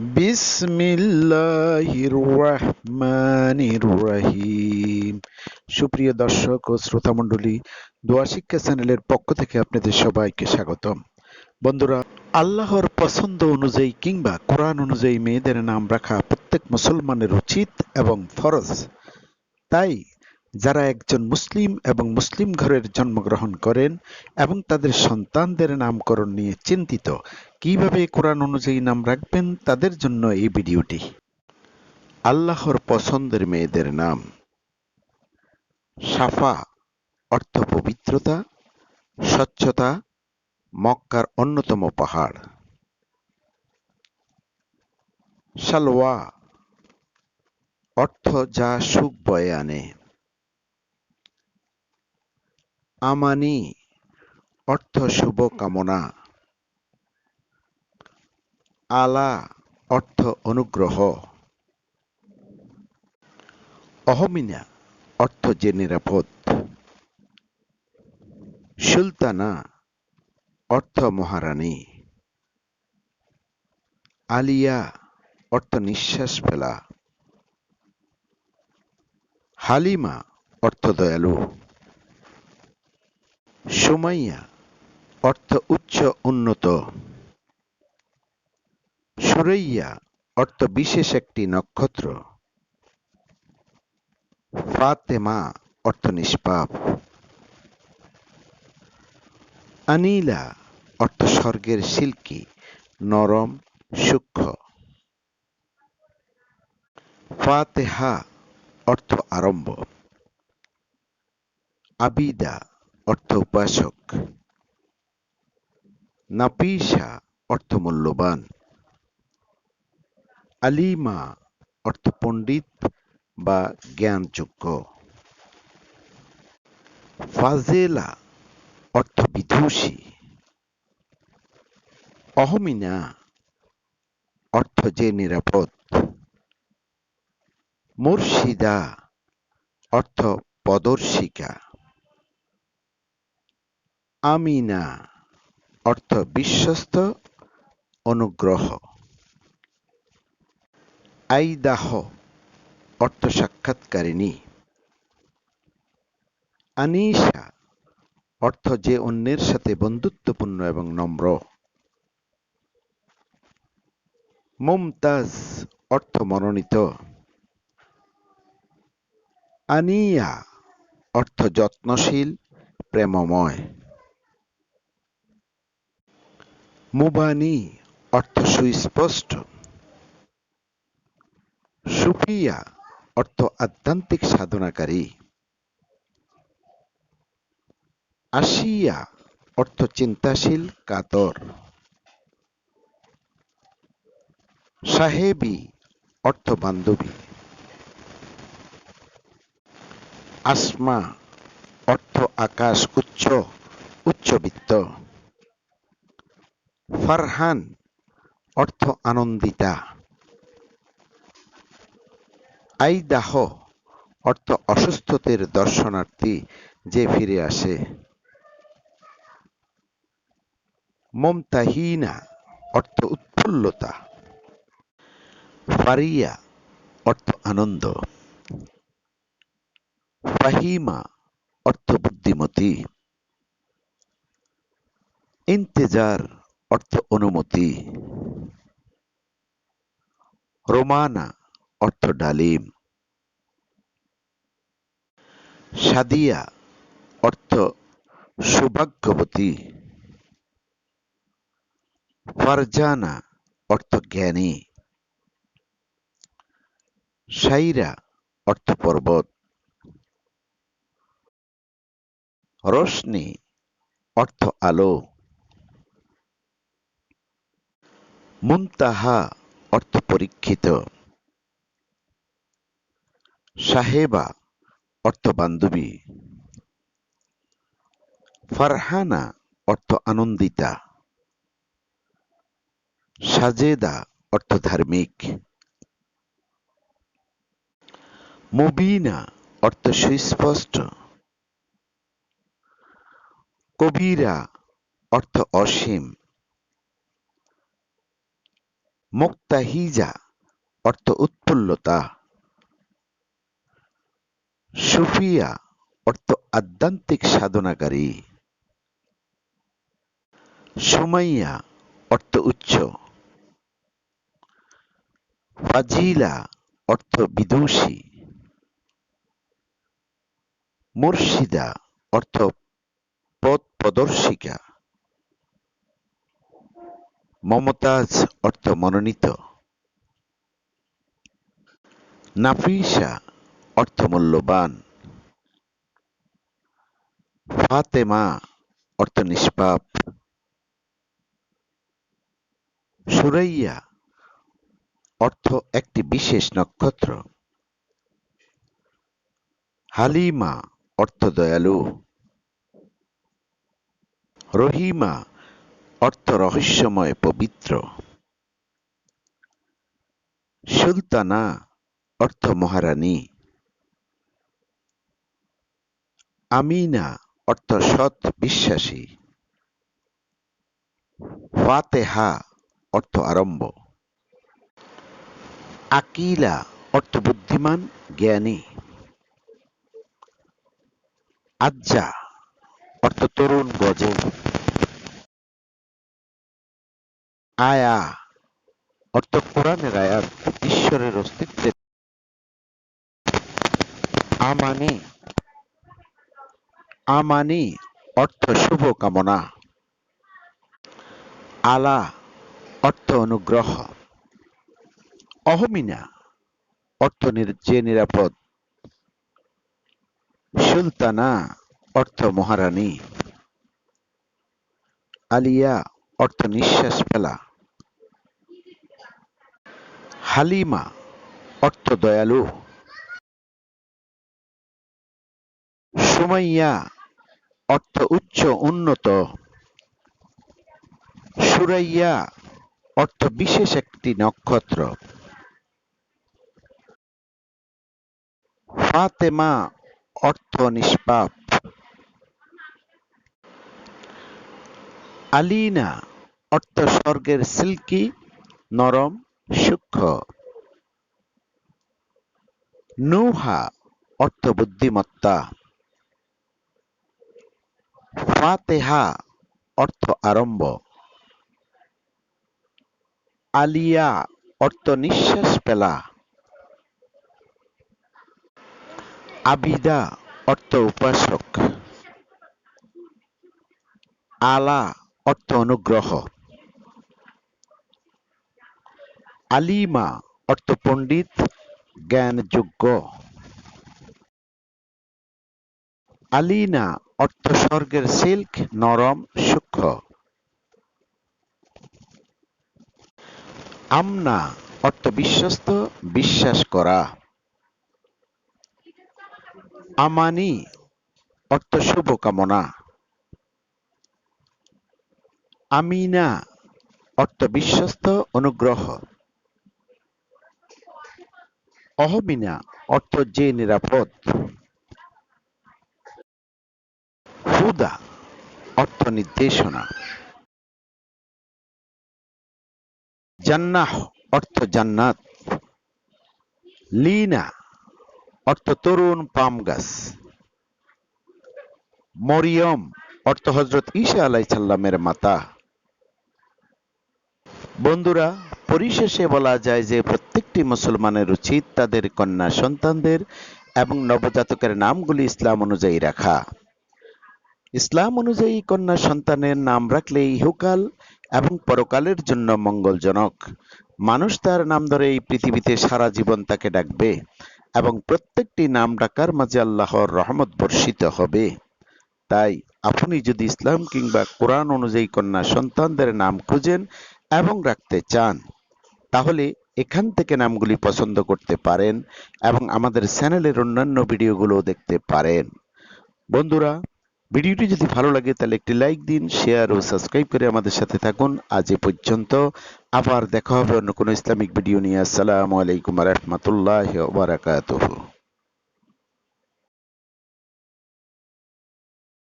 বিসমিল্লাহির রহমানির রহিম সুপ্রিয় দর্শক ও শ্রোতামণ্ডলী দোয়া শিক্ষা চ্যানেলের পক্ষ থেকে আপনাদের সবাইকে স্বাগতম। বন্ধুরা, আল্লাহর পছন্দ অনুযায়ী কিংবা কোরআন অনুযায়ী মেয়েদের নাম রাখা প্রত্যেক মুসলমানের উচিত এবং ফরজ। তাই যারা একজন মুসলিম এবং মুসলিম ঘরের জন্মগ্রহণ করেন এবং তাদের সন্তানদের নামকরণ নিয়ে চিন্তিত, কীভাবে কোরআন অনুযায়ী নাম রাখবেন তাদের জন্য এই ভিডিওটি। আল্লাহর পছন্দের মেয়েদের নাম সাফা, অর্থ পবিত্রতা, স্বচ্ছতা, মক্কার অন্যতম পাহাড়। সালোয়া অর্থ যা সুখ বয়ে আনে। আমানি, অর্থ শুভ কামনা। আলা, অর্থ অনুগ্রহ। অহমিনা, অর্থ যে নিরাপদ। সুলতানা, অর্থ মহারানী। আলিয়া, অর্থ নিঃশ্বাস ফেলা। হালিমা, অর্থ দয়ালু। সুমাইয়া, অর্থ উচ্চ উন্নত। সুরাইয়া, অর্থ বিশেষ একটি নক্ষত্র। ফাতেমা, অর্থ নিষ্পাপ। আনিলা, অর্থ স্বর্গের সিল্কি, নরম, সূক্ষ্ম। ফাতেহা, অর্থ আরম্ভ। আবিদা অর্থ উপাসক নাপিসা অর্থ মূল্যবান আলিমা অর্থ পণ্ডিত বা জ্ঞানযোগ্য। ফাজেলা অর্থ বিদুষী অহমিনা অর্থ যে নিরাপদ। মুর্শিদা অর্থ পদর্শিকা আমিনা অর্থ বিশ্বস্ত, অনুগ্রহ। আইদাহ অর্থ সাক্ষাৎকারিণী। আনিশা অর্থ যে অন্যের সাথে বন্ধুত্বপূর্ণ এবং নম্র। মুমতাজ অর্থ মনোনীত। আনিয়া অর্থ যত্নশীল, প্রেমময়। মুবানি অর্থ সুস্পষ্ট। সুফিয়া অর্থ আধ্যাত্মিক সাধনাকারী। আশিয়া অর্থ চিন্তাশীল, কাতর। সাহেবী অর্থ বান্ধবী। আসমা অর্থ আকাশ উচ্চ, উচ্চবিত্ত। ফারহান, অর্থ আনন্দিতা। আইদাহ, অর্থ অসুস্থতের দর্শনার্থী যে ফিরে আসে। মমতাহিনা, অর্থ উৎফুল্লতা। ফারিয়া, অর্থ আনন্দ। ফাহিমা, অর্থ বুদ্ধিমতী। ইন্তেজার অর্থ অনুমতি। রোমানা, অর্থ ডালিম। সাদিয়া, অর্থ সৌভাগ্যবতী। ফারজানা, অর্থ জ্ঞানী। সাইরা, অর্থ পর্বত। রোশনি, অর্থ আলো। মুনতাহা অর্থ পরীক্ষিত। সাহেবা অর্থ বান্ধবী। ফারহানা অর্থ আনন্দিতা। সাজেদা অর্থ ধার্মিক। মুবিনা অর্থ সুস্পষ্ট। কবিরা অর্থ অসীম। মুক্তাহিজা, অর্থ উৎফুল্লতা। সুফিয়া, অর্থ আধ্যাত্মিক সাধনাকারী। সুমাইয়া, অর্থ উচ্চ। ফাজিলা, অর্থ বিদুষী। মুর্শিদা, অর্থ পথ প্রদর্শিকা। মমতাজ অর্থ মনোনীত। নাফিসা অর্থ মূল্যবান। ফাতেমা অর্থ নিষ্পাপ। সুরাইয়া অর্থ একটি বিশেষ নক্ষত্র। হালিমা অর্থ দয়ালু। রহিমা অর্থ রহস্যময় পবিত্র। সুলতানা অর্থ মহারানী। আমিনা অর্থ সৎ বিশ্বাসী। ফাতেহা অর্থ আরম্ভ। আকিলা অর্থ বুদ্ধিমান, জ্ঞানী। আজ্জা অর্থ তরুণ গজে আয়া, অর্থ কোরআনের আয়াত ঈশ্বরের অস্তিত্বের আমানি আমানি, অর্থ শুভ কামনা, আলা, অর্থ অনুগ্রহ, অহমিনা, অর্থ যে নিরাপদ, সুলতানা, অর্থ মহারানী, আলিয়া, অর্থ নিঃশ্বাস ফেলা হালিমা, অর্থ দয়ালু। সুমাইয়া, অর্থ উচ্চ, উন্নত। সুরাইয়া, অর্থ বিশেষ একটি নক্ষত্র। ফাতেমা, অর্থ নিষ্পাপ। আলিনা, অর্থ স্বর্গের সিল্কি, নরম। সূক্ষ্ম। নুহা, অর্থ বুদ্ধিমত্তা। ফাতেহা, অর্থ আরম্ভ। আলিয়া, অর্থ নিঃশ্বাস পেলা আবিদা, অর্থ উপাসক। আলা, অর্থ অনুগ্রহ। আলিমা অর্থ পণ্ডিত, জ্ঞানযোগ্য। আলিনা অর্থ স্বর্গের সিল্ক, নরম, সূক্ষ্ম। আমনা অর্থ বিশ্বস্ত, বিশ্বাস করা। আমানি অর্থ শুভকামনা। আমিনা অর্থ বিশ্বস্ত, অনুগ্রহ। অহমিনা, অর্থ যে নিরাপদ। হুদা, অর্থ নির্দেশনা। জান্নাহ, অর্থ জান্নাত। লিনা, অর্থ তরুণ পাম গাছ। মরিয়ম, অর্থ হজরত ঈশা আলাইসাল্লামের মাতা। বন্ধুরা, পরিশেষে বলা যায় যে প্রত্যেকটি মুসলমানের উচিত তাদের কন্যা সন্তানদের এবং নবজাতকের নামগুলি ইসলাম অনুযায়ী রাখা। ইসলাম অনুযায়ী কন্যা সন্তানের নাম রাখলে ইহকাল এবং পরকালের জন্য মঙ্গলজনক। মানুষ তার নাম ধরে এই পৃথিবীতে সারা জীবন তাকে ডাকবে এবং প্রত্যেকটি নাম ডাকার মাঝে আল্লাহর রহমত বর্ষিত হবে। তাই আপনি যদি ইসলাম কিংবা কোরআন অনুযায়ী কন্যা সন্তানদের নাম খুঁজেন এবং রাখতে চান, তাহলে এখান থেকে নামগুলি পছন্দ করতে পারেন এবং আমাদের চ্যানেলের অন্যান্য ভিডিওগুলো দেখতে পারেন। বন্ধুরা, ভিডিওটি যদি ভালো লাগে তাহলে একটি লাইক দিন, শেয়ার ও সাবস্ক্রাইব করে আমাদের সাথে থাকুন। আজ এ পর্যন্ত। আবার দেখা হবে অন্য কোনো ইসলামিক ভিডিও নিয়ে। আসসালামু আলাইকুম রহমতুল্লাহ বারাকাতুহু।